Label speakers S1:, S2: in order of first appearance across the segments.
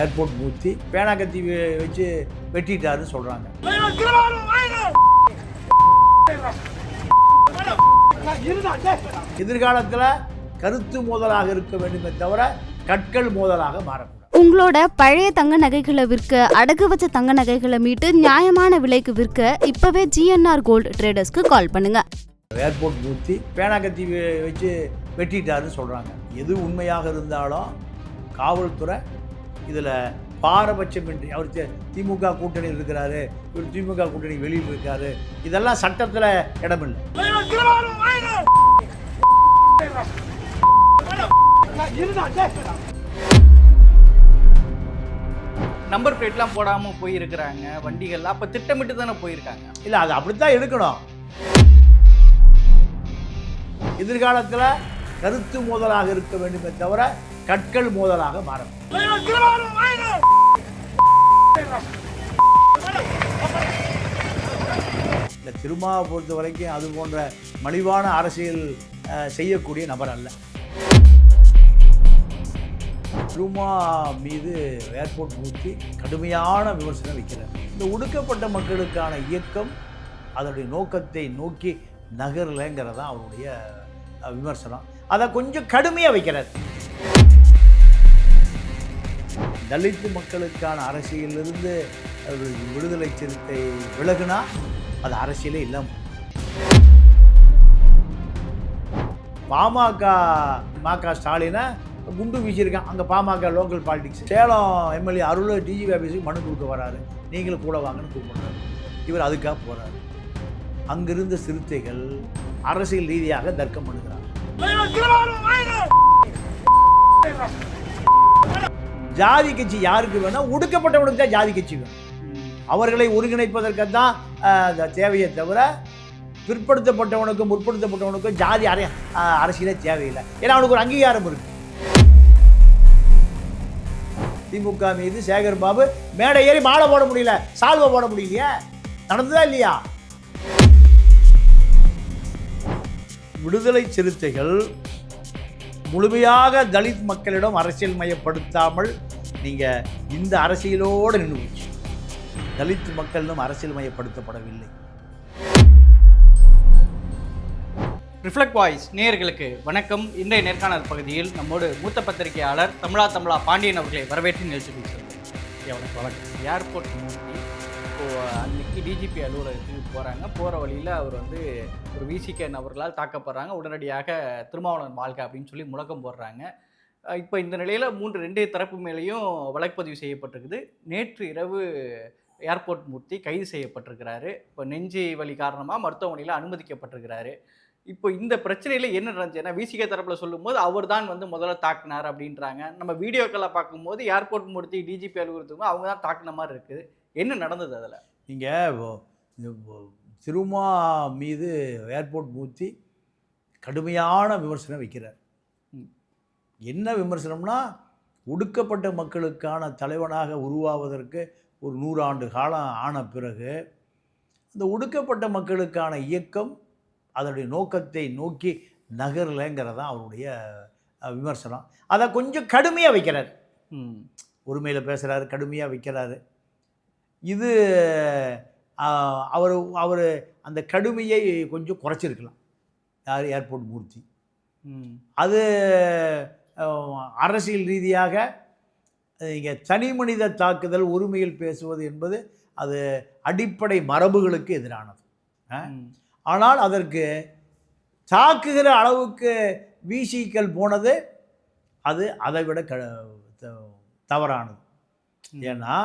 S1: Airport மூர்த்தி பேனா கத்தி வச்சு வெட்டிட்டாருன்னு சொல்கிறாங்க எதிர்காலத்தில் கருத்து மோதலாக இருக்க வேண்டுமே தவிர கற்கள் மோதலாக மாறக்கூடாது.
S2: உங்களோட பழைய தங்க நகைகளை விற்க அடகு வச்ச தங்க நகைகளை மீட்டு நியாயமான விலைக்கு விற்க இப்பவே ஜிஎன்ஆர் கோல்டு ட்ரேடர்ஸ்க்கு கால் பண்ணுங்க.
S1: ஏர்போர்ட் மூர்த்தி பேனா கத்தி வச்சு வெட்டிட்டாருன்னு சொல்கிறாங்க எது உண்மையாக இருந்தாலும் காவல்துறை இதில் பாரபட்சமின்றி அவர் திமுக கூட்டணியில் இருக்கிறாரு இவர் திமுக கூட்டணி வெளியில் இருக்காரு இதெல்லாம் சட்டத்தில் இடமில்லை.
S3: நம்பர் பிளேட்லாம் போடாமல் போயிருக்கிறாங்க வண்டிகள் அப்போ திட்டமிட்டு தானே போயிருக்காங்க?
S1: இல்லை அது அப்படித்தான் எடுக்கணும். எதிர்காலத்தில் கருத்து மோதலாக இருக்க வேண்டுமே தவிர கற்கள் மோதலாக மாறும். இந்த திருமாவை பொறுத்த வரைக்கும் அது போன்ற மலிவான அரசியல் செய்யக்கூடிய நபர் அல்ல. திருமா மீது ஏர்போர்ட் மூர்த்தி கடுமையான விமர்சனம் வைக்கிறார். இந்த ஒடுக்கப்பட்ட மக்களுக்கான இயக்கம் அதனுடைய நோக்கத்தை நோக்கி நகரலைங்கிறதான் அவருடைய விமர்சனம். அதை கொஞ்சம் கடுமையாக வைக்கிறார். தலித்து மக்களுக்கான அரசியலிருந்து விடுதலை சிறுத்தை விலகுனா அது அரசியலே இல்லாம பாமக மாக ஸ்டாலினை குண்டு வீசியிருக்கான் அங்கே PMK local politics Salem MLA Arul DGP ஆஃபீஸுக்கு மனு கொடுக்க வராரு. நீங்களும் கூட வாங்கன்னு கூப்பிடுறாரு. இவர் அதுக்காக போகிறாரு அங்கிருந்த சிறுத்தைகள் அரசியல் ரீதியாக தர்க்கம் பண்ணுகிறார் ஜாதி கட்சி யாருக்கு வேணா ஒடுக்கப்பட்டவனுக்கு தான் ஜாதி கட்சி வேணும். அவர்களை ஒருங்கிணைப்பதற்கு தான் தேவையே தவிர பிற்படுத்தப்பட்டவனுக்கும் முற்படுத்தப்பட்டவனுக்கும் ஜாதி அரை அரசியலே தேவையில்லை. ஏன்னா அவனுக்கு ஒரு அங்கீகாரம் இருக்கு. திமுக மீது சேகர் பாபு மேடை ஏறி மாலை போட முடியல சால்வை போட முடியலையே? நடந்ததா இல்லையா? விடுதலை சிறுத்தைகள் முழுமையாக தலித் மக்களிடம் அரசியல் மயப்படுத்தாமல் நீங்கள் இந்த அரசியலோடு நின்று போச்சு. தலித் மக்களிடம் அரசியல் மயப்படுத்தப்படவில்லை.
S3: ரிஃப்ளெக்ட் வாய்ஸ் நேயர்களுக்கு வணக்கம். இன்றைய நேர்காணல் பகுதியில் நம்மோடு மூத்த பத்திரிகையாளர் தமிழா தமிழா பாண்டியன் அவர்களை வரவேற்று நிகழ்ச்சி கொடுத்தார் வணக்கம் வணக்கம். ஏர்போர்ட் மூர்த்தி அன்னைக்கு டிஜிபி அலுவலகத்துக்கு போகிறாங்க போகிற வழியில் அவர் வந்து ஒரு விசிகே நபர்களால் தாக்கப்படுறாங்க. உடனடியாக திருமாவளவன் வாழ்க அப்படின்னு சொல்லி முழக்கம் போடுறாங்க. இப்போ இந்த நிலையில் மூன்று ரெண்டு தரப்பு மேலேயும் வழக்குப்பதிவு செய்யப்பட்டிருக்குது. நேற்று இரவு ஏர்போர்ட் மூர்த்தி கைது செய்யப்பட்டிருக்கிறாரு. இப்போ நெஞ்சு வலி காரணமாக மருத்துவமனையில் அனுமதிக்கப்பட்டிருக்கிறாரு. இப்போ இந்த பிரச்சனையில் என்ன நடந்துச்சுன்னா ஏன்னா தரப்பில் சொல்லும்போது அவர் தான் வந்து முதல்ல தாக்குனார் அப்படின்றாங்க. நம்ம வீடியோக்களை பார்க்கும்போது ஏர்போர்ட் மூர்த்தி டிஜிபி அலுவலகத்துக்கு அவங்க தான் தாக்குன மாதிரி இருக்குது. என்ன நடந்தது அதில்?
S1: நீங்கள் திருமா மீது ஏர்போர்ட் மூர்த்தி கடுமையான விமர்சனம் வைக்கிறார். என்ன விமர்சனம்னா ஒடுக்கப்பட்ட மக்களுக்கான தலைவனாக உருவாவதற்கு ஒரு நூறாண்டு காலம் ஆன பிறகு அந்த ஒடுக்கப்பட்ட மக்களுக்கான இயக்கம் அதனுடைய நோக்கத்தை நோக்கி நகரலைங்கிறது தான் அவருடைய விமர்சனம். அதை கொஞ்சம் கடுமையாக வைக்கிறார். உரிமையில் பேசுகிறாரு கடுமையாக வைக்கிறாரு. இது அவர் அவர் அந்த கடுமையை கொஞ்சம் குறைச்சிருக்கலாம். யார் ஏர்போர்ட் மூர்த்தி. அது அரசியல் ரீதியாக இங்கே தனி மனித தாக்குதல் உரிமையில் பேசுவது என்பது அது அடிப்படை மரபுகளுக்கு எதிரானது. ஆனால் அதற்கு தாக்குகிற அளவுக்கு வீசிக்கல் போனது அது அதை விட க தவறானது. ஏன்னா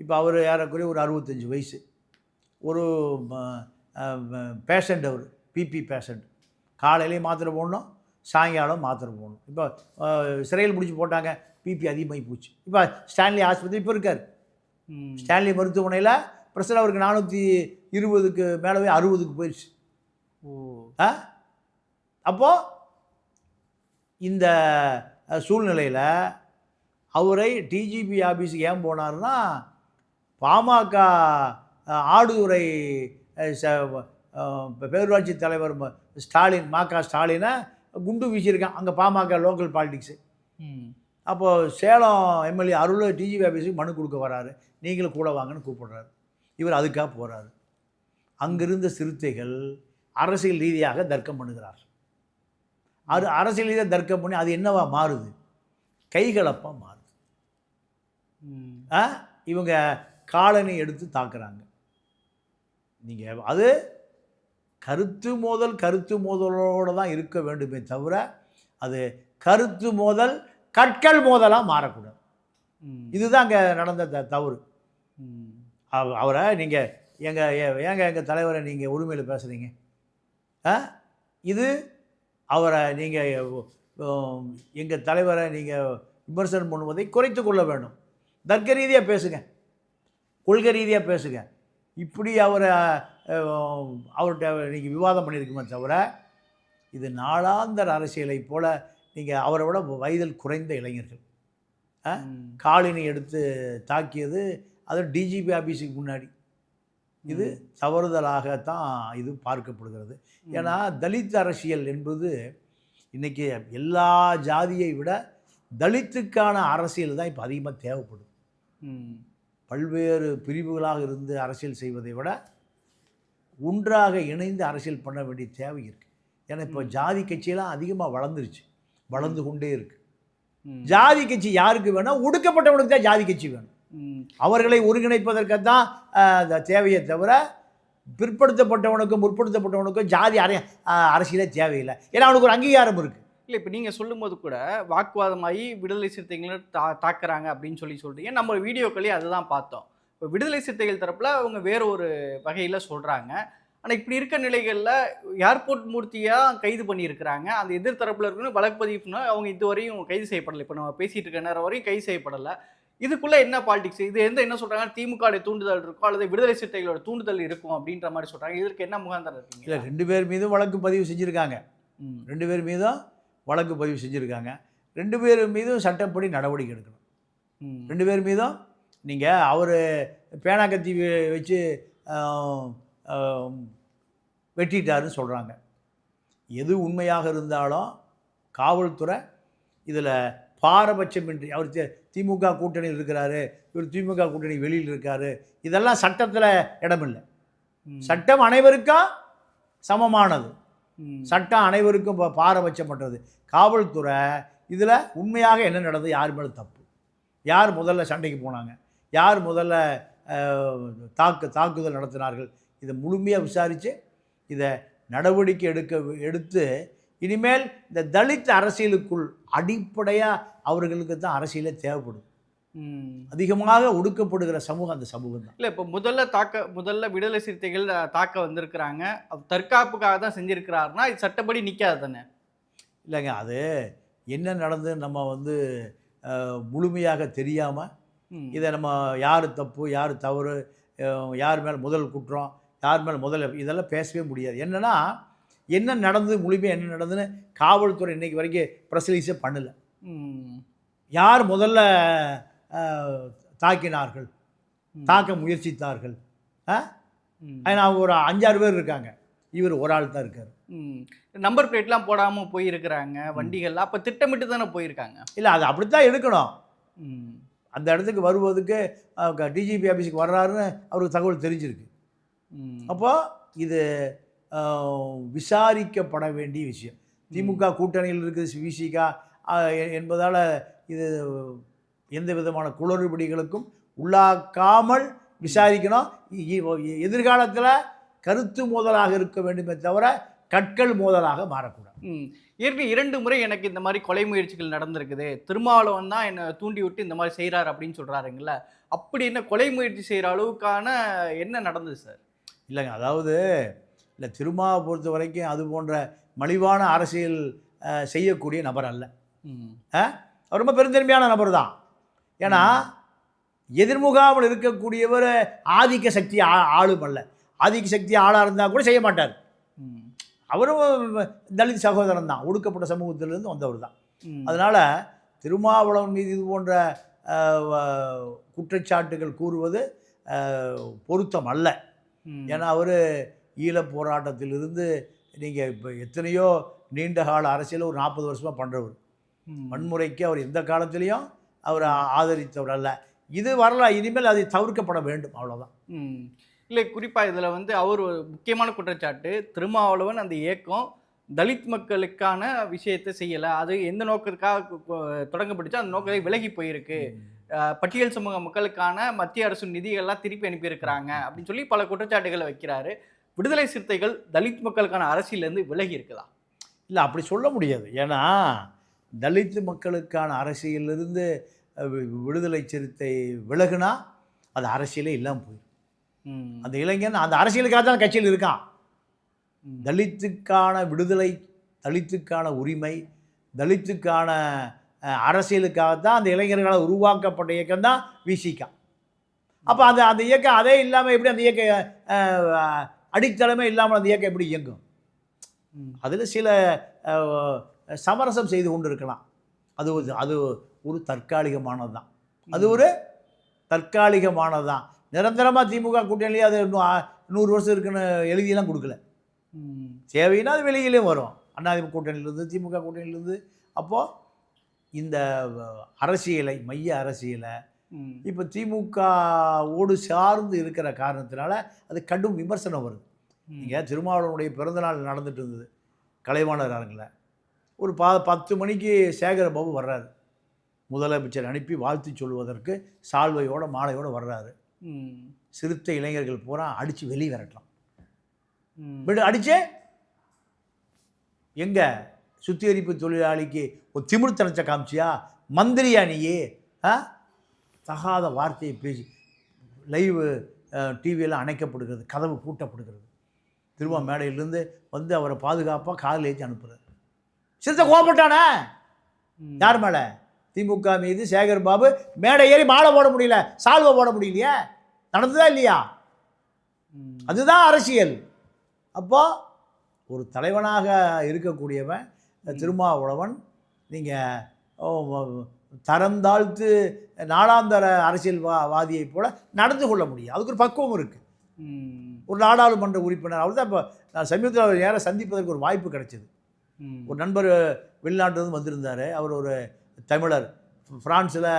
S1: இப்போ அவர் ஏறக்குறைய ஒரு அறுபத்தஞ்சு வயசு. ஒரு பேஷண்ட் அவர் பிபி பேஷண்ட் காலையிலேயும் மாத்திரை போடணும் சாயங்காலம் மாத்திரை போடணும். இப்போ சிறையில் முடிச்சு போட்டாங்க பிபி அதிகமாகி போச்சு. இப்போ ஸ்டான்லி ஆஸ்பத்திரி இப்போ இருக்கார். ஸ்டான்லி மருத்துவமனையில் பிரச்சனை அவருக்கு நானூற்றி இருபதுக்கு மேலவே அறுபதுக்கு போயிடுச்சு
S3: ஓ.
S1: ஆ? அப்போது இந்த சூழ்நிலையில் அவரை டிஜிபி ஆஃபீஸுக்கு ஏன் போனார்னா பாமக ஆடுதுறை பேரூராட்சி தலைவர் ம- ஸ்டாலின் மாகா ஸ்டாலினை குண்டு வீசியிருக்கான் அங்கே பாமக லோக்கல் பாலிடிக்ஸு.
S3: ம்.
S1: அப்போ சேலம் எம்எல்ஏ அருள் டிஜிபி ஆஃபீஸுக்கு மனு கொடுக்க வராரு. நீங்களும் கூட வாங்கன்னு கூப்பிடுறாரு. இவர் அதுக்காக போகிறாரு அங்கிருந்த சிறுத்தைகள் அரசியல் ரீதியாக தர்க்கம் பண்ணுகிறார் அது அரசியல் ரீதியாக தர்க்கம் பண்ணி அது என்னவா மாறுது? கைகலப்பாக மாறுது.
S3: ம்.
S1: ஆ? இவங்க காலனி எடுத்து தாக்குறாங்க. நீங்கள் அது கருத்து மோதல் கருத்து மோதலோடு தான் இருக்க வேண்டுமே தவிர அது கருத்து மோதல் கற்கள் மோதலாக மாறக்கூடாது. இதுதான் அங்கே நடந்த த- தவறு. அவரை நீங்கள் எங்கள் ஏங்க எங்கள் தலைவரை நீங்கள் உரிமையில் பேசுகிறீங்க ஆ? இது அவரை நீங்கள் எங்கள் தலைவரை நீங்கள் விமர்சனம் பண்ணுவதை குறைத்து கொள்ள வேண்டும். தர்க்க ரீதியாக பேசுங்க. கொள்கை ரீதியாக பேசுங்க. இப்படி அவரை அவர்கிட்ட நீங்கள் விவாதம் பண்ணியிருக்குமே தவிர இது நாளாந்தர அரசியலை போல நீங்கள் அவரை விட வயதில் குறைந்த இளைஞர்கள். காலினி எடுத்து தாக்கியது அது டிஜிபி ஆஃபீஸுக்கு முன்னாடி. இது தவறுதலாகத்தான் இது பார்க்கப்படுகிறது. ஏன்னா தலித் அரசியல் என்பது இன்றைக்கி எல்லா ஜாதியை விட தலித்துக்கான அரசியல் தான் இப்போ அதிகமாக தேவைப்படுது.
S3: ம்.
S1: பல்வேறு பிரிவுகளாக இருந்து அரசியல் செய்வதை விட ஒன்றாக இணைந்து அரசியல் பண்ண வேண்டிய தேவை இருக்குது ஏன்னா இப்போ ஜாதி கட்சியெல்லாம் அதிகமாக வளர்ந்துருச்சு. வளர்ந்து கொண்டே இருக்கு.
S3: ம்.
S1: ஜாதி கட்சி யாருக்கு வேணும் ஒடுக்கப்பட்டவனுக்கு தான் ஜாதி கட்சி வேணும். அவர்களை ஒருங்கிணைப்பதற்காக தான் தேவையை தவிர பிற்படுத்தப்பட்டவனுக்கும் முற்படுத்தப்பட்டவனுக்கும் ஜாதி அரை அரசியலே தேவையில்லை. ஏன்னா அவனுக்கு ஒரு அங்கீகாரம் இருக்குது
S3: இல்லை இப்போ நீங்கள் சொல்லும்போது கூட வாக்குவாதமாகி விடுதலை சிறுத்தைகளை தா தாக்குறாங்க அப்படின்னு சொல்லி சொல்றீங்க. நம்ம வீடியோக்களே அதுதான் பார்த்தோம். இப்போ விடுதலை சிறுத்தைகள் தரப்புல அவங்க வேற ஒரு வகையில் சொல்கிறாங்க ஆனால் இப்படி இருக்க நிலைகளில் ஏர்போர்ட் மூர்த்தியாக கைது பண்ணியிருக்கிறாங்க. அந்த எதிர் தரப்புல இருக்குன்னு வழக்கு பதிவுனா அவங்க இதுவரையும் கைது செய்யப்படலை. இப்போ நம்ம பேசிட்டு இருக்க நேரம் வரையும் கைது செய்யப்படலை. இதுக்குள்ள என்ன பாலிடிக்ஸ் இது எந்த என்ன சொல்றாங்க? திமுக தூண்டுதல் இருக்கும் அல்லது விடுதலை சிறுத்தைகளோட தூண்டுதல் இருக்கும் அப்படின்ற மாதிரி சொல்றாங்க. இதற்கு என்ன முகாந்தரம்
S1: இல்லை ரெண்டு பேர் மீதும் வழக்கு பதிவு செஞ்சுருக்காங்க.
S3: ம்.
S1: ரெண்டு பேர் மீதும் வழக்கு பதிவு செஞ்சுருக்காங்க ரெண்டு பேர் மீதும் சட்டப்படி நடவடிக்கை எடுக்கணும். ரெண்டு பேர் மீதும் நீங்கள் அவர் பேனா கத்தி வச்சு வெட்டிட்டாருன்னு சொல்கிறாங்க எது உண்மையாக இருந்தாலும் காவல்துறை இதில் பாரபட்சமின்றி அவர் திமுக கூட்டணியில் இருக்கிறாரு இவர் திமுக கூட்டணி வெளியில் இருக்காரு இதெல்லாம் சட்டத்தில் இடமில்லை. சட்டம் அனைவருக்கும் சமமானது. சட்டம் அனைவருக்கும் பாரபட்சப்பட்டது. காவல்துறை இதில் உண்மையாக என்ன நடந்தது? யார் மேலே தப்பு? யார் முதல்ல சண்டைக்கு போனாங்க? யார் முதல்ல தாக்கு தாக்குதல் நடத்தினார்கள்? இதை முழுமையாக விசாரித்து இதை நடவடிக்கை எடுக்க எடுத்து இனிமேல் இந்த தலித் அரசியலுக்குள் அடிப்படையாக அவர்களுக்கு தான் அரசியலே தேவைப்படும். அதிகமாக ஒடுக்கப்படுகிற சமூகம் அந்த சமூகம் தான்.
S3: இல்ல இப்போ முதல்ல தாக்க முதல்ல விடுதலை சிறுத்தைகள் தாக்க வந்திருக்கிறாங்க. தற்காப்புக்காக தான் செஞ்சிருக்கிறாருன்னா இது சட்டப்படி நிக்காது தானே?
S1: இல்லைங்க அது என்ன நடந்து நம்ம வந்து முழுமையாக தெரியாமல். இதை நம்ம யார் தப்பு யார் தவறு யார் மேலே முதல் குற்றம் யார் மேலே முதல் இதெல்லாம் பேசவே முடியாது. என்னன்னா என்ன நடந்தது முழுமையாக என்ன நடந்ததுன்னு காவல்துறை இன்னைக்கு வரைக்கும் ப்ரெஸ் ரிலீஸே பண்ணல. யார் முதல்ல தாக்கினார்கள். தாக்க முயற்சித்தார்கள். அவங்க ஒரு அஞ்சாறு பேர் இருக்காங்க. இவர் ஒரு ஆள் தான் இருக்கார்.
S3: நம்பர் பிளேட்லாம் போடாம போயிருக்கிறாங்க வண்டிகள்லாம். அப்ப திட்டமிட்டு தானே போயிருக்காங்க?
S1: இல்லை அது அப்படித்தான் எடுக்கணும். அந்த இடத்துக்கு வருவதுக்கு டிஜிபி ஆஃபீஸுக்கு வர்றாருன்னு அவருக்கு தகவல் தெரிஞ்சிருக்கு.
S3: ம்.
S1: அப்போ இது விசாரிக்கப்பட வேண்டிய விஷயம். திமுக கூட்டணியில் இருக்குது விசிகா என்பதால் இது எந்த விதமான குளறுபடிகளுக்கும் உள்ளாக்காமல் விசாரிக்கணும். எதிர்காலத்தில் கருத்து மோதலாக இருக்க வேண்டுமே தவிர கற்கள் மோதலாக மாறக்கூடாது.
S3: ம். ஏற்கனவே இரண்டு முறை எனக்கு இந்த மாதிரி கொலை முயற்சிகள் நடந்திருக்குது. திருமாவளவன் தான் என்னை தூண்டி விட்டு இந்த மாதிரி செய்கிறார் அப்படின்னு சொல்கிறாருங்கள அப்படி என்ன கொலை முயற்சி செய்கிற அளவுக்கான என்ன நடந்தது சார்?
S1: இல்லைங்க அதாவது இல்லை திருமாவை பொறுத்த வரைக்கும் அது போன்ற மலிவான அரசியல் செய்யக்கூடிய நபர் அல்ல. அவர் ரொம்ப பெருந்தன்மையான நபர் தான். ஏன்னா எதிர்முகாமல் இருக்கக்கூடியவர் ஆதிக்க சக்தி ஆ- ஆளும் அல்ல ஆதிக்க சக்தி ஆளாக இருந்தால் கூட செய்ய மாட்டார். அவரும் தலித் சகோதரன் தான் ஒடுக்கப்பட்ட சமூகத்திலிருந்து வந்தவர் தான். அதனால் திருமாவளவன் மீது இது போன்ற குற்றச்சாட்டுகள் கூறுவது பொருத்தம் அல்ல. ஏன்னா அவர் ஈழப் போராட்டத்திலிருந்து நீங்கள் இப்போ எத்தனையோ நீண்ட கால அரசியல் ஒரு நாற்பது வருஷமாக பண்ணுறவர். வன்முறைக்கு அவர் எந்த காலத்திலையும் அவர் ஆதரித்தவர் அல்ல இது வரல இனிமேல் அதை தவிர்க்கப்பட வேண்டும் அவ்வளோதான்.
S3: இல்லை குறிப்பாக இதில் வந்து அவர் ஒரு முக்கியமான குற்றச்சாட்டு. திருமாவளவன் அந்த இயக்கம் தலித் மக்களுக்கான விஷயத்தை செய்யலை. அது எந்த நோக்கத்துக்காக தொடங்கப்பட்டுச்சோ அந்த நோக்கத்தை விலகி போயிருக்கு. பட்டியல் சமூக மக்களுக்கான மத்திய அரசு நிதிகள்லாம் திருப்பி அனுப்பியிருக்கிறாங்க அப்படின்னு சொல்லி பல குற்றச்சாட்டுகளை வைக்கிறாரு. விடுதலை சிறுத்தைகள் தலித் மக்களுக்கான அரசியலேருந்து விலகி இருக்குதா?
S1: இல்லை அப்படி சொல்ல முடியாது. ஏன்னா தலித் மக்களுக்கான அரசியலிருந்து விடுதலை சிறுத்தை விலகுனா அது அரசியலே இல்லாமல் போயிடும். அந்த இளைஞன் அந்த அரசியலுக்காக தான் கட்சியில் இருக்கான். தலித்துக்கான விடுதலை தலித்துக்கான உரிமை தலித்துக்கான அரசியலுக்காக தான் அந்த இளைஞர்களால் உருவாக்கப்பட்ட இயக்கம் தான் விசிகா அப்போ அந்த அந்த இயக்கம் அதே இல்லாமல் எப்படி அந்த இயக்க அடித்தளமே இல்லாமல் அந்த இயக்கம் எப்படி இயங்கும். அதில் சில சமரசம் செய்து கொண்டு இருக்கலாம் அது அது ஒரு தற்காலிகமானது தான் அது ஒரு தற்காலிகமானது தான் நிரந்தரமாக திமுக கூட்டணியிலே அது இன்னும் நூறு வருஷம் இருக்குன்னு எழுதியெல்லாம் கொடுக்கல. தேவைன்னா அது வெளியிலையும் வரும். அதிமுக கூட்டணியிலேருந்து திமுக கூட்டணியிலேருந்து. அப்போது இந்த அரசியலை மைய அரசியலை. இப்போ திமுகவோடு சார்ந்து இருக்கிற காரணத்தினால அது கடும் விமர்சனம் வருது. இங்கே திருமாவளவனுடைய பிறந்தநாள் நடந்துட்டு இருந்தது. கலைவாணர் அரங்கில் ஒரு ப பத்து மணிக்கு சேகர பாபு வர்றாரு. முதலமைச்சர் அனுப்பி வாழ்த்து சொல்வதற்கு சால்வையோட மாலையோட வர்றாரு. சிறுத்தை இளைஞர்கள் பூரா அடித்து வெளியே விரட்டலாம். விடு அடிச்சு. எங்க? சுத்திகரிப்பு தொழிலாளிக்கு ஒரு திமிர்த்தனச்ச காமிச்சியா? மந்திரியா நீயே? ஆ? தகாத வார்த்தையை பேசி லைவ் டிவியெல்லாம் அணைக்கப்படுகிறது கதவு பூட்டப்படுகிறது. திரும்ப மேடையிலேருந்து வந்து அவரை பாதுகாப்பாக காதில் ஏற்றி அனுப்புறாரு. சிறுத்தை கோபப்பட்டானே. யார் மேலே? திமுக மீது சேகர் பாபு மேடை ஏறி மாலை போட முடியல சால்வை போட முடியலையே? நடந்ததா இல்லையா. அதுதான் அரசியல். அப்போ ஒரு தலைவனாக இருக்கக்கூடியவன் திருமாவளவன் நீங்கள் தரம் தாழ்த்து நாளாந்தர அரசியல்வாதியைப் போல நடந்து கொள்ள முடியும். அதுக்கு ஒரு பக்குவம் இருக்குது. ஒரு நாடாளுமன்ற உறுப்பினர். அவர் தான் இப்போ நான் சமீபத்தில் நேரம் சந்திப்பதற்கு ஒரு வாய்ப்பு கிடைச்சது. ஒரு நண்பர் வெளிநாட்டிலிருந்து வந்திருந்தார். அவர் ஒரு தமிழர். ஃப்ரான்ஸில்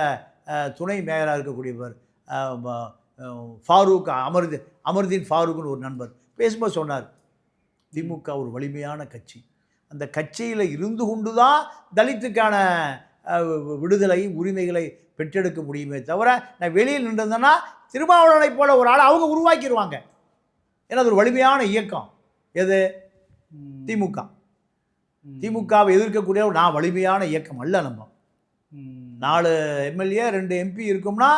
S1: துணை மேயராக இருக்கக்கூடியவர். ஃபாரூக் அமர்தி அமர்தீன் ஃபாரூக்னு ஒரு நண்பர். பேசும்போது சொன்னார் திமுக ஒரு வலிமையான கட்சி. அந்த கட்சியில் இருந்து கொண்டு தான் தலித்துக்கான விடுதலை உரிமைகளை பெற்றெடுக்க முடியுமே தவிர நான் வெளியில் நின்றிருந்தேன்னா திருமாவளவனைப் போல ஒரு ஆளை அவங்க உருவாக்கிடுவாங்க ஏன்னா அது ஒரு வலிமையான இயக்கம். எது. திமுக. திமுகவை எதிர்க்கக்கூடிய ஒரு நான் வலிமையான இயக்கம் அல்ல நம்ம. நாலு எம்எல்ஏ ரெண்டு எம்பி இருக்கும்னா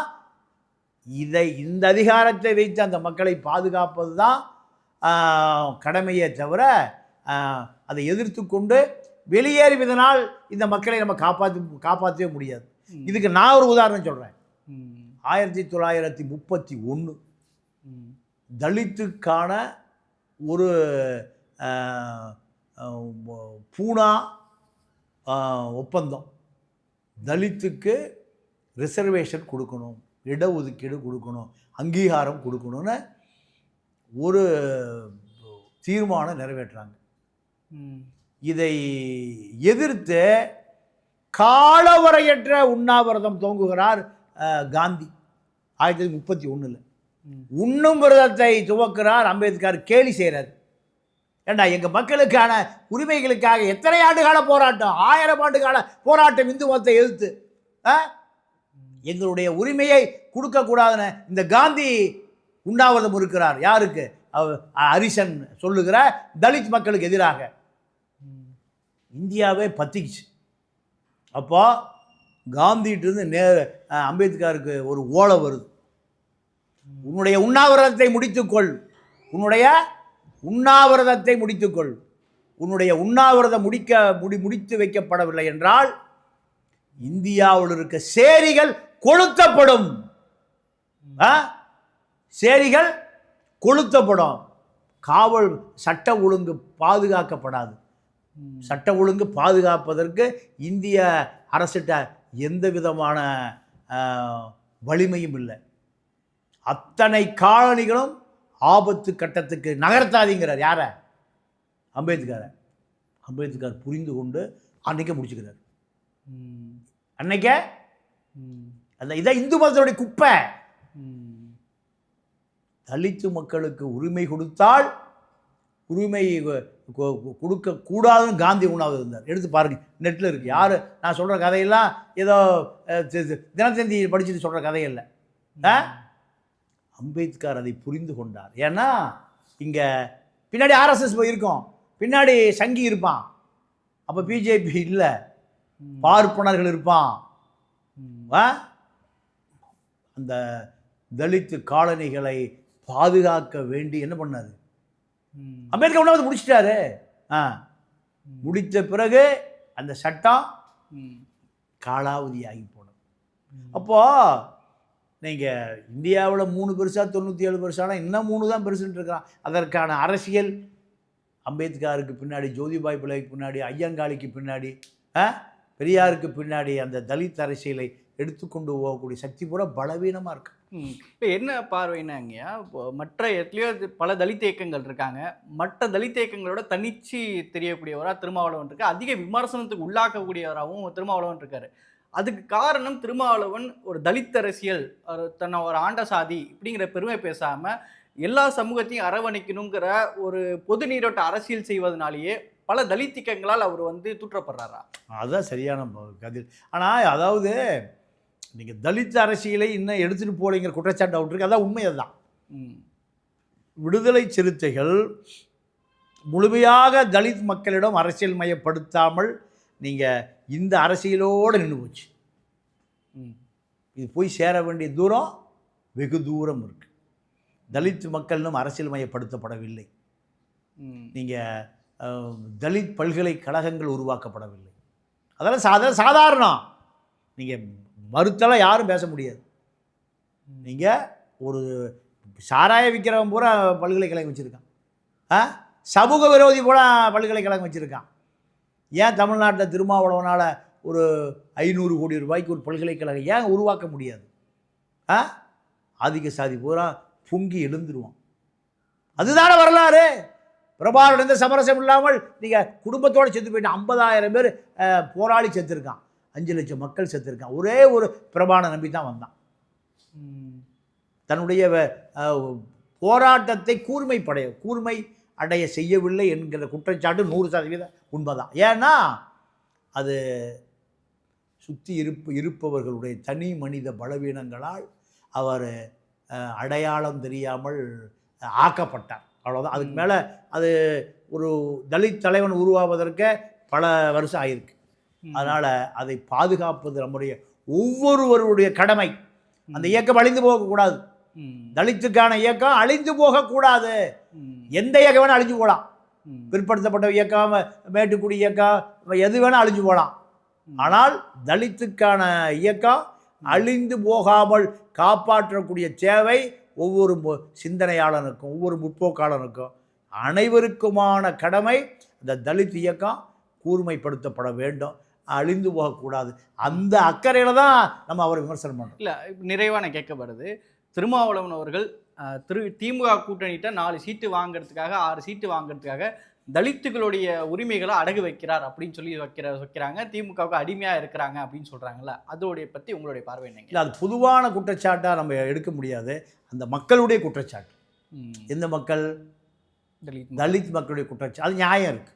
S1: இதை இந்த அதிகாரத்தை வைத்து அந்த மக்களை பாதுகாப்பது தான் கடமையே தவிர அதை எதிர்த்து கொண்டு வெளியேறுவதனால் இந்த மக்களை நம்ம காப்பாற்றி காப்பாற்றவே முடியாது. இதுக்கு நான் ஒரு உதாரணம் சொல்கிறேன். ஆயிரத்தி தொள்ளாயிரத்தி முப்பத்தி ஒன்று. தலித்துக்கான ஒரு பூனா ஒப்பந்தம். தலித்துக்கு ரிசர்வேஷன் கொடுக்கணும் இடஒதுக்கீடு கொடுக்கணும் அங்கீகாரம் கொடுக்கணும்னு ஒரு தீர்மானம் நிறைவேற்றுறாங்க. இதை எதிர்த்து காலவரையற்ற உண்ணாவிரதம் துவங்குகிறார் காந்தி. ஆயிரத்தி தொள்ளாயிரத்தி முப்பத்தி ஒன்றில். உண்ணும் விரதத்தை துவக்கிறார் அம்பேத்கர் கேலி செய்கிறார் ஏண்டா எங்கள் மக்களுக்கான உரிமைகளுக்காக எத்தனை ஆண்டு கால போராட்டம்? ஆயிரம் ஆண்டு கால போராட்டம் இந்து மதத்தை எதிர்த்து. ஆ? எங்களுடைய உரிமையை கொடுக்கக்கூடாதுன்னு இந்த காந்தி உண்ணாவிரதம் இருக்கிறார். யாருக்கு? அவ- ஹரிசன் சொல்லுகிற தலித் மக்களுக்கு எதிராக. இந்தியாவே பத்திக்குச்சு. அப்போ காந்திகிட்டேருந்து நே அம்பேத்கருக்கு ஒரு ஓலை வருது. உன்னுடைய உண்ணாவிரதத்தை முடித்துக்கொள். உன்னுடைய உண்ணாவிரதத்தை முடித்துக்கொள். உன்னுடைய உண்ணாவிரதம் முடிக்க முடி முடித்து வைக்கப்படவில்லை என்றால் இந்தியாவில் இருக்க சேரிகள் கொளுத்தப்படும். ஆ? சேரிகள் கொளுத்தப்படும். காவல் சட்ட ஒழுங்கு பாதுகாக்கப்படாது. சட்ட ஒழுங்கு பாதுகாப்பதற்கு இந்திய அரசிட்ட எந்த விதமான வலிமையும் இல்லை. அத்தனை காலனிகளும் ஆபத்து கட்டத்துக்கு நகர்த்தாதீங்கிறார். யார? அம்பேத்கரை. அம்பேத்கர் புரிந்து கொண்டு அன்றைக்கே முடிச்சுக்கிறார். அன்னைக்கே? அந்த இதை இந்து மதத்தினுடைய குப்பை. தலித்து மக்களுக்கு உரிமை கொடுத்தால் உரிமை கொ- காந்தி உண்ணாவது இருந்தார். எடுத்து பாருங்க நெட்டில் இருக்கு. யார்? நான் சொல்கிற கதையெல்லாம் ஏதோ தினத்தந்தி படிச்சுட்டு சொல்கிற கதையில்லை. ஆ? அம்பேத்கர் அதை புரிந்து கொண்டார் ஏன்னா இங்கே பின்னாடி ஆர்எஸ்எஸ் போயிருக்கோம் பின்னாடி சங்கி இருப்பான் அப்போ பிஜேபி இல்லை. பார்ப்பனர்கள் இருப்பான்? அந்த தலித்து காலனிகளை பாதுகாக்க வேண்டி என்ன பண்ணாரு. அம்பேத்கர் ஒன்றாவது முடிச்சிட்டாரு ஆ. முடித்த பிறகு அந்த சட்டம். காலாவதியாகி போனது. அப்போது நீங்கள் இந்தியாவில் மூணு பெருசாக தொண்ணூற்றி ஏழு பெருசானா இன்னும் மூணு தான் பெருசுன்னு இருக்கிறான் அதற்கான அரசியல் அம்பேத்கருக்கு பின்னாடி ஜோதிபாய் பிள்ளைக்கு பின்னாடி ஐயங்காளிக்கு பின்னாடி ஆ? பெரியாருக்கு பின்னாடி அந்த தலித் அரசியலை எடுத்துக்கொண்டு போகக்கூடிய சக்தி பூரா பலவீனமாக இருக்கு.
S3: ம். என்ன பார்வைனாங்கய்யா? இப்போ மற்ற எத்தனையோ பல தலித் இயக்கங்கள் இருக்காங்க. மற்ற தலித் இயக்கங்களோட தனிச்சு தெரியக்கூடியவராக திருமாவளவன் இருக்கு அதிக விமர்சனத்துக்கு உள்ளாக்கக்கூடியவராகவும் திருமாவளவன் இருக்காரு. அதுக்கு காரணம் திருமாவளவன் ஒரு தலித் அரசியல் ஒரு தன்னை ஒரு ஆண்ட சாதி இப்படிங்கிற பெருமை பேசாம எல்லா சமூகத்தையும் அரவணைக்கணுங்கிற ஒரு பொது நீரோட்ட அரசியல் செய்வதனாலேயே பல தலித் இயக்கங்களால் அவர் வந்து தூற்றப்படுறாரா?
S1: அதுதான் சரியான கதிர். ஆனால் அதாவது நீங்கள் தலித் அரசியலை இன்னும் எடுத்துகிட்டு போகலைங்கிற குற்றச்சாட்டு அவுட் இருக்கு. அதான் உண்மை அதுதான். விடுதலை சிறுத்தைகள் முழுமையாக தலித் மக்களிடம் அரசியல் மயப்படுத்தாமல் நீங்கள் இந்த அரசியலோடு நின்று போச்சு. இது போய் சேர வேண்டிய தூரம் வெகு தூரம் இருக்கு. தலித் மக்கள் இன்னும் அரசியல் மயப்படுத்தப்படவில்லை. நீங்கள் தலித் பல்கலைக்கழகங்கள் உருவாக்கப்படவில்லை. அதெல்லாம் சாதா சாதாரணம். நீங்கள் மறுத்தெல்லாம் யாரும் பேச முடியாது. நீங்கள் ஒரு சாராய விற்கிறவன் பூரா பல்கலைக்கழகம் வச்சுருக்கான். ஆ? சமூக விரோதி கூட பல்கலைக்கழகம் வச்சுருக்கான். ஏன் தமிழ்நாட்டில் திருமாவளவனால் ஒரு ஐநூறு கோடி ரூபாய்க்கு ஒரு பல்கலைக்கழகம் ஏன் உருவாக்க முடியாது? ஆ? ஆதிக்க சாதி பூரா பொங்கி எழுந்துருவான். அதுதானே வரலாறு? எந்த சமரசம் இல்லாமல் நீங்கள் குடும்பத்தோடு செத்து போயிட்டு ஐம்பதாயிரம் பேர் போராளி செத்துருக்கான். அஞ்சு லட்சம் மக்கள் செத்துருக்கான். ஒரே ஒரு பிரபானை நம்பி தான் வந்தான். தன்னுடைய போராட்டத்தை கூர்மைப்படைய கூர்மை அடைய செய்யவில்லை என்கிற குற்றச்சாட்டு நூறு சதவீதம் உண்மைதான் ஏன்னா அது சுற்றி இருப்பு இருப்பவர்களுடைய தனி மனித பலவீனங்களால் அவர் அடையாளம் தெரியாமல் ஆக்கப்பட்டார் அவ்வளோதான் அதுக்கு. மேலே அது ஒரு தலித் தலைவன் உருவாவதற்கு பல வருஷம் ஆயிருக்கு. அதனால் அதை பாதுகாப்பது நம்முடைய ஒவ்வொருவருடைய கடமை அந்த இயக்கம் அழிந்து போகக்கூடாது. தலித்துக்கான இயக்கம் அழிந்து போகக்கூடாது. எந்த இயக்கம் வேணால் அழிஞ்சு போகலாம். பிற்படுத்தப்பட்ட இயக்கம் மேட்டுக்குடி இயக்கம் எது வேணால் அழிஞ்சு போகலாம். ஆனால் தலித்துக்கான இயக்கம் அழிந்து போகாமல் காப்பாற்றக்கூடிய தேவை ஒவ்வொரு சிந்தனையாளனுக்கும் ஒவ்வொரு முற்போக்காளனுக்கும் அனைவருக்குமான கடமை இந்த தலித் இயக்கம் கூர்மைப்படுத்தப்பட வேண்டும். அழிந்து போகக்கூடாது. அந்த அக்கறையில் தான் நம்ம அவரை விமர்சனம் பண்ணுறோம்
S3: இல்ல நிறைவான கேட்கப்படுது. திருமாவளவன் அவர்கள் திரு திமுக கூட்டணிட்ட நாலு சீட்டு வாங்குறதுக்காக ஆறு சீட்டு வாங்குறதுக்காக தலித்துகளுடைய உரிமைகளை அடகு வைக்கிறார் அப்படின்னு சொல்லி வைக்கிற வைக்கிறாங்க. திமுகவுக்கு அடிமையா இருக்கிறாங்க அப்படின்னு சொல்றாங்கல்ல. அதோடைய பத்தி உங்களுடைய பார்வை என்னங்க?
S1: இல்லை அது பொதுவான குற்றச்சாட்டாக நம்ம எடுக்க முடியாது. அந்த மக்களுடைய குற்றச்சாட்டு. எந்த மக்கள்?
S3: தலித்
S1: தலித் மக்களுடைய குற்றச்சாட்டு. அது நியாயம் இருக்கு.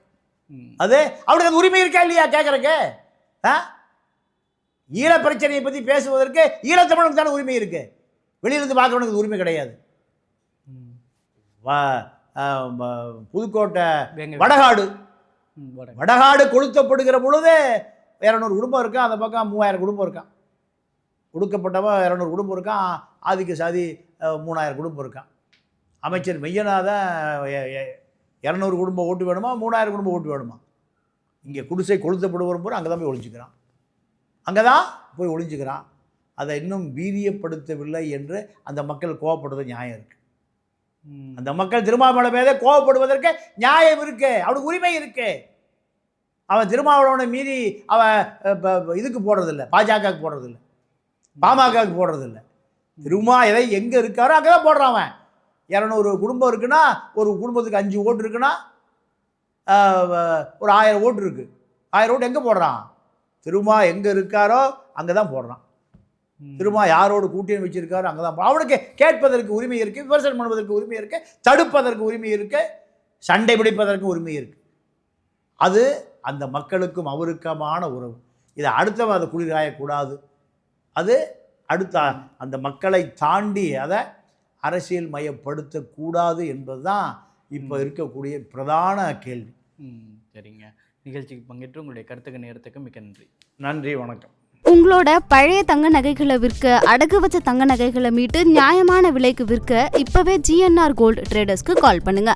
S3: ம்.
S1: அது அவனுக்கு அது உரிமை இருக்கா இல்லையா கேட்குறக்கு ஆ? ஈழ பிரச்சனையை பற்றி பேசுவதற்கு ஈழத்தமிழனுக்கு தானே உரிமை இருக்கு. வெளியிலிருந்து பார்க்குறவனுக்கு உரிமை கிடையாது. புதுக்கோட்டை வடகாடு. வடகாடு கொளுத்தப்படுகிற பொழுது இரநூறு குடும்பம் இருக்கான் அந்த பக்கம் மூவாயிரம் குடும்பம் இருக்கான். ஒடுக்கப்பட்டவன் இரநூறு குடும்பம் இருக்கான் ஆதிக்க சாதி மூணாயிரம் குடும்பம் இருக்கான். அமைச்சர் மெய்யநாதன் இரநூறு குடும்பம் ஓட்டு வேணுமா மூணாயிரம் குடும்பம் ஓட்டு வேணுமா? இங்கே குடிசை கொளுத்தப்படுவரும் போது அங்கே தான் போய் ஒளிஞ்சுக்கிறான். அங்கே தான் போய் ஒளிஞ்சுக்கிறான். அதை இன்னும் வீரியப்படுத்தவில்லை என்று அந்த மக்கள் கோவப்படுறது நியாயம் இருக்கு.
S3: ம்.
S1: அந்த மக்கள் திருமாவளவன் மேலே கோவப்படுவதற்கு நியாயம் இருக்கு அவனுக்கு உரிமை இருக்கு. அவன் திருமாவளவனை மீறி அவன் இதுக்கு போடுறதில்ல பாஜகவுக்கு போடுறதில்ல பாமகவுக்கு போடுறதில்ல. திருமா எதை எங்கே இருக்காரோ அங்கே தான் போடுறான் அவன். இரநூறு குடும்பம் இருக்குன்னா ஒரு குடும்பத்துக்கு அஞ்சு ஓட்டு இருக்குன்னா ஒரு ஆயிரம் ஓட்டு இருக்குது ஆயிரம் ஓட்டு எங்கே போடுறான்? திருமா எங்கே இருக்காரோ அங்கே தான் போடுறான்.
S3: ம்.
S1: திருமா யாரோடு கூட்டணி வச்சிருக்காரோ? அங்கே தான் அவனுக்கு கேட்பதற்கு உரிமை இருக்குது விமர்சனம் பண்ணுவதற்கு உரிமை இருக்குது தடுப்பதற்கு உரிமை இருக்குது சண்டை பிடிப்பதற்கு உரிமை இருக்குது அது அந்த மக்களுக்கும் அவருக்குமான உறவு. இதை அடுத்தவன் அதை குளிராயக்கூடாது. அது அடுத்த அந்த மக்களை தாண்டி அதை அரசியல் மயப்படுத்தக்கூடாது என்பது தான் இப்போ இருக்கக்கூடிய பிரதான கேள்வி.
S3: சரிங்க. நிகழ்ச்சிக்கு பங்கேற்று உங்களுடைய கருத்துக்கு நேரத்துக்கு மிக்க நன்றி.
S1: நன்றி வணக்கம்.
S2: உங்களோட பழைய தங்க நகைகளை விற்க அடகு வச்ச தங்க நகைகளை மீட்டு நியாயமான விலைக்கு விற்க இப்பவே ஜிஎன்ஆர் கோல்ட் ட்ரேடர்ஸ்க்கு கால் பண்ணுங்க.